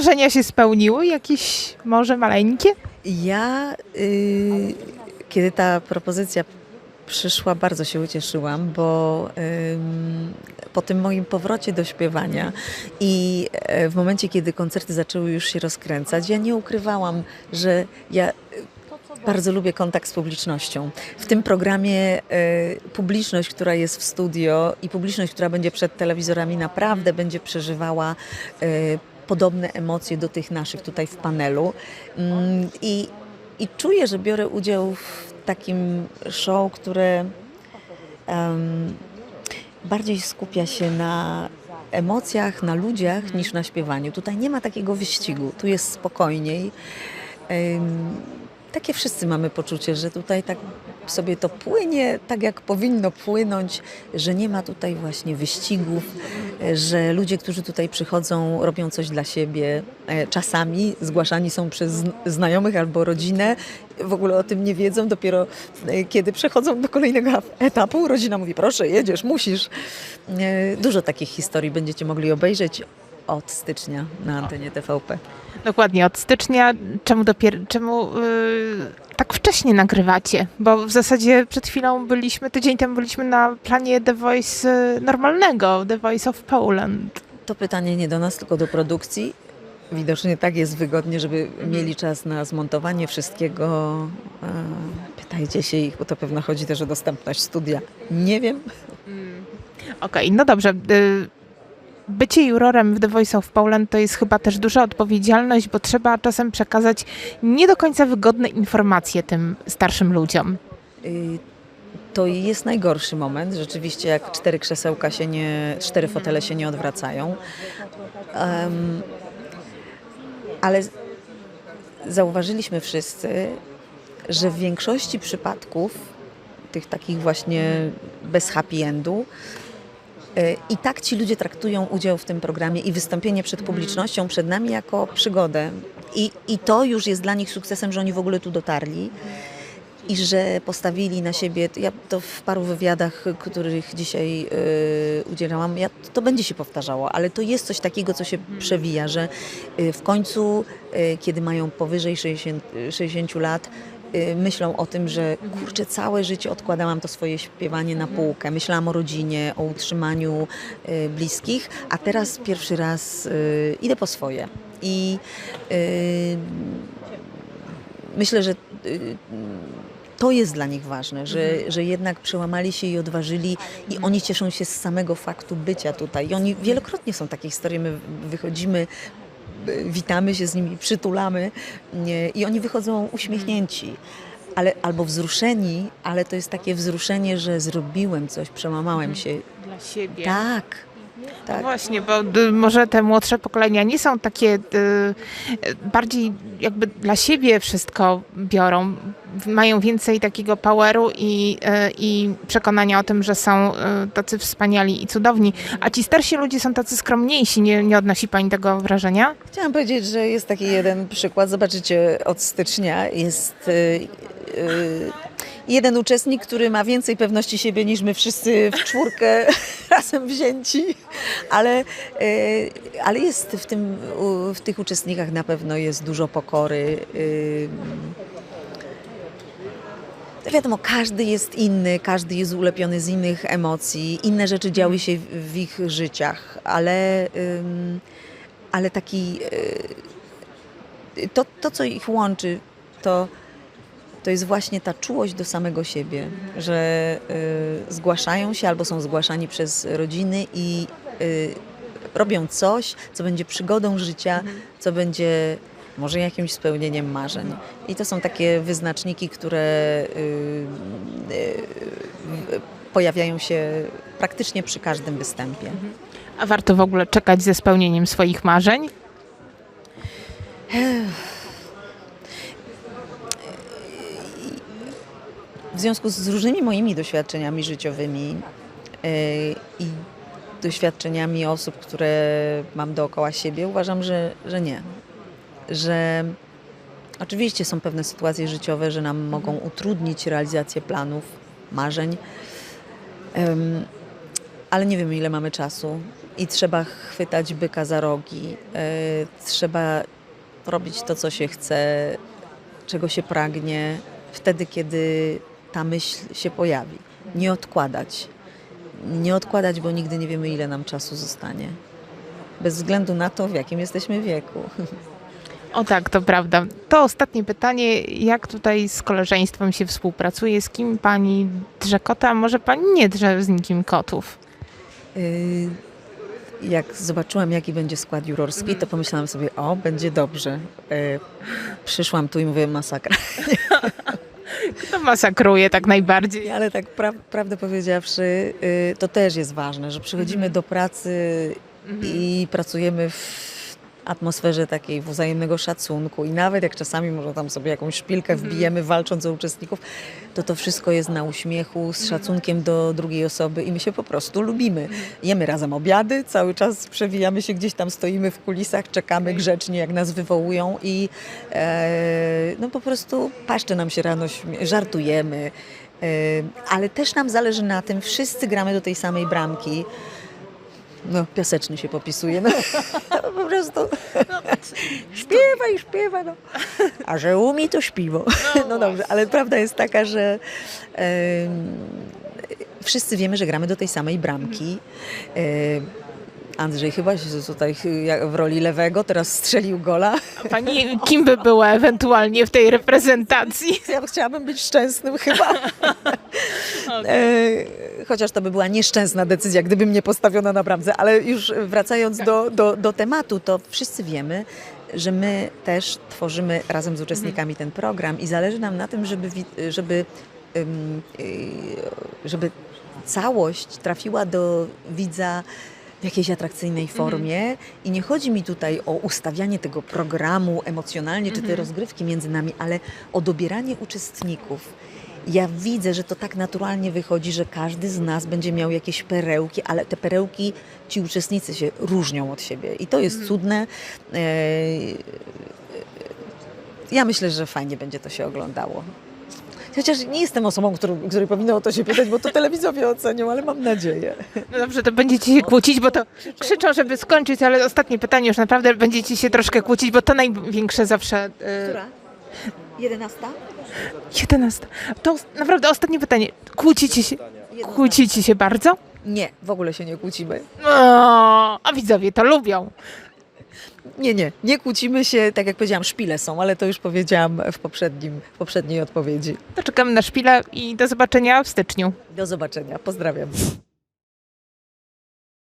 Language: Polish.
marzenia się spełniły? Jakieś może maleńkie? Ja, y, kiedy ta propozycja przyszła, bardzo się ucieszyłam, bo po tym moim powrocie do śpiewania i e, w momencie, kiedy koncerty zaczęły już się rozkręcać, ja nie ukrywałam, że ja y, bardzo lubię kontakt z publicznością. W tym programie e, publiczność, która jest w studio i publiczność, która będzie przed telewizorami, naprawdę będzie przeżywała e, podobne emocje do tych naszych tutaj w panelu. Mm, I, i czuję, że biorę udział w takim show, które em, bardziej skupia się na emocjach, na ludziach niż na śpiewaniu. Tutaj nie ma takiego wyścigu, tu jest spokojniej. Em, takie wszyscy mamy poczucie, że tutaj tak sobie to płynie tak, jak powinno płynąć, że nie ma tutaj właśnie wyścigów, że ludzie, którzy tutaj przychodzą, robią coś dla siebie. E, Czasami zgłaszani są przez zn- znajomych albo rodzinę, w ogóle o tym nie wiedzą. Dopiero e, kiedy przechodzą do kolejnego etapu, rodzina mówi: Proszę, jedziesz, musisz. E, Dużo takich historii będziecie mogli obejrzeć od stycznia na antenie TVP. Dokładnie, od stycznia. Czemu, dopiero, czemu yy, tak wcześnie nagrywacie? Bo w zasadzie przed chwilą byliśmy, tydzień temu byliśmy na planie The Voice y, normalnego, The Voice of Poland. To pytanie nie do nas, tylko do produkcji. Widocznie tak jest wygodnie, żeby mieli czas na zmontowanie wszystkiego. E, Pytajcie się ich, bo to pewno chodzi też o dostępność studia. Nie wiem. Okej, no dobrze. Bycie jurorem w The Voice of Poland to jest chyba też duża odpowiedzialność, bo trzeba czasem przekazać nie do końca wygodne informacje tym starszym ludziom. Y, To jest najgorszy moment, rzeczywiście, jak cztery krzesełka się nie, cztery fotele się nie odwracają. Em, ale zauważyliśmy wszyscy, że w większości przypadków, tych takich właśnie bez happy endu, i tak ci ludzie traktują udział w tym programie i wystąpienie przed publicznością, przed nami jako przygodę. I, I to już jest dla nich sukcesem, że oni w ogóle tu dotarli i że postawili na siebie, ja to w paru wywiadach, których dzisiaj y, udzielałam, ja, to będzie się powtarzało, ale to jest coś takiego, co się przewija, że y, w końcu, y, kiedy mają powyżej 60, y, 60 lat, myślą o tym, że kurczę, całe życie odkładałam to swoje śpiewanie na półkę. Myślałam o rodzinie, o utrzymaniu y, bliskich, a teraz pierwszy raz y, idę po swoje. I y, myślę, że y, to jest dla nich ważne, że, że jednak przełamali się i odważyli i oni cieszą się z samego faktu bycia tutaj. I oni wielokrotnie są takie historie, my wychodzimy, y, witamy się z nimi, przytulamy i oni wychodzą uśmiechnięci. Ale, albo wzruszeni, ale to jest takie wzruszenie, że zrobiłem coś, przełamałem się. Dla siebie. Tak, No tak. właśnie, bo d- może te młodsze pokolenia nie są takie d- bardziej jakby dla siebie wszystko biorą. Mają więcej takiego poweru i, i przekonania o tym, że są tacy wspaniali i cudowni. A ci starsi ludzie są tacy skromniejsi. Nie, nie odnosi pani tego wrażenia? Chciałam powiedzieć, że jest taki jeden przykład. Zobaczycie, od stycznia jest y, y, jeden uczestnik, który ma więcej pewności siebie niż my wszyscy w czwórkę razem wzięci, ale, y, ale jest w, tym, w tych uczestnikach na pewno jest dużo pokory. y, Wiadomo, każdy jest inny, każdy jest ulepiony z innych emocji, inne rzeczy działy się w, ich życiach, ale, ale taki. y, to, to, co ich łączy, to, to jest właśnie ta czułość do samego siebie, że y, zgłaszają się albo są zgłaszani przez rodziny i y, robią coś, co będzie przygodą życia, co będzie może jakimś spełnieniem marzeń. I to są takie wyznaczniki, które y, y, pojawiają się praktycznie przy każdym występie. A warto w ogóle czekać ze spełnieniem swoich marzeń? W związku z różnymi moimi doświadczeniami życiowymi yy, i doświadczeniami osób, które mam dookoła siebie, uważam, że, że nie. Że oczywiście są pewne sytuacje życiowe, że nam mogą utrudnić realizację planów, marzeń. Ale nie wiemy, ile mamy czasu i trzeba chwytać byka za rogi. E, trzeba robić to, co się chce, czego się pragnie, wtedy, kiedy ta myśl się pojawi. Nie odkładać. Nie odkładać, bo nigdy nie wiemy, ile nam czasu zostanie. Bez względu na to, w jakim jesteśmy wieku. O tak, to prawda. To ostatnie pytanie, jak tutaj z koleżeństwem się współpracuje, z kim pani drze kota, a może pani nie drze z nikim kotów? Y, Jak zobaczyłam, jaki będzie skład jurorski, to pomyślałam sobie, o, będzie dobrze. Y, Przyszłam tu i mówię, masakra. Kto masakruje tak najbardziej? Ale tak pra- prawdę powiedziawszy, y, to też jest ważne, że przychodzimy do pracy i pracujemy w atmosferze takiej wzajemnego szacunku i nawet jak czasami może tam sobie jakąś szpilkę wbijemy walcząc o uczestników, to to wszystko jest na uśmiechu, z szacunkiem do drugiej osoby i my się po prostu lubimy. Jemy razem obiady, cały czas przewijamy się gdzieś tam, stoimy w kulisach, czekamy grzecznie jak nas wywołują i e, no po prostu paszczy nam się rano, żartujemy, e, ale też nam zależy na tym, wszyscy gramy do tej samej bramki. No, piasecznie się popisuje. No, po prostu śpiewa i śpiewa. No. A że umie, to śpiwo. No dobrze, ale prawda jest taka, że em, wszyscy wiemy, że gramy do tej samej bramki. E, Andrzej chyba się tutaj w roli lewego, teraz strzelił gola. A Pani kim by była ewentualnie w tej reprezentacji? Ja chciałabym być szczęsnym chyba. E, chociaż to by była nieszczęsna decyzja, gdyby mnie postawiono na bramce. Ale już wracając do, do, do tematu, to wszyscy wiemy, że my też tworzymy razem z uczestnikami ten program i zależy nam na tym, żeby, żeby, y, żeby całość trafiła do widza w jakiejś atrakcyjnej formie i nie chodzi mi tutaj o ustawianie tego programu emocjonalnie, czy te rozgrywki między nami, ale o dobieranie uczestników. Ja widzę, że to tak naturalnie wychodzi, że każdy z nas będzie miał jakieś perełki, ale te perełki, ci uczestnicy się różnią od siebie i to jest cudne. E, Ja myślę, że fajnie będzie to się oglądało. Chociaż nie jestem osobą, którą, której powinno o to się pytać, bo to telewidzowie ocenią, ale mam nadzieję. No dobrze, to będziecie się kłócić, bo to krzyczą, żeby skończyć, ale ostatnie pytanie już naprawdę będziecie się troszkę kłócić, bo to największe zawsze... y, Która? Jedenasta? 11. To naprawdę ostatnie pytanie. Kłócicie się, kłócicie się bardzo? Nie, w ogóle się nie kłócimy. O, a widzowie to lubią. Nie, nie, nie kłócimy się, tak jak powiedziałam, szpile są, ale to już powiedziałam w, poprzednim, w poprzedniej odpowiedzi. To czekamy na szpilę i do zobaczenia w styczniu. Do zobaczenia, pozdrawiam.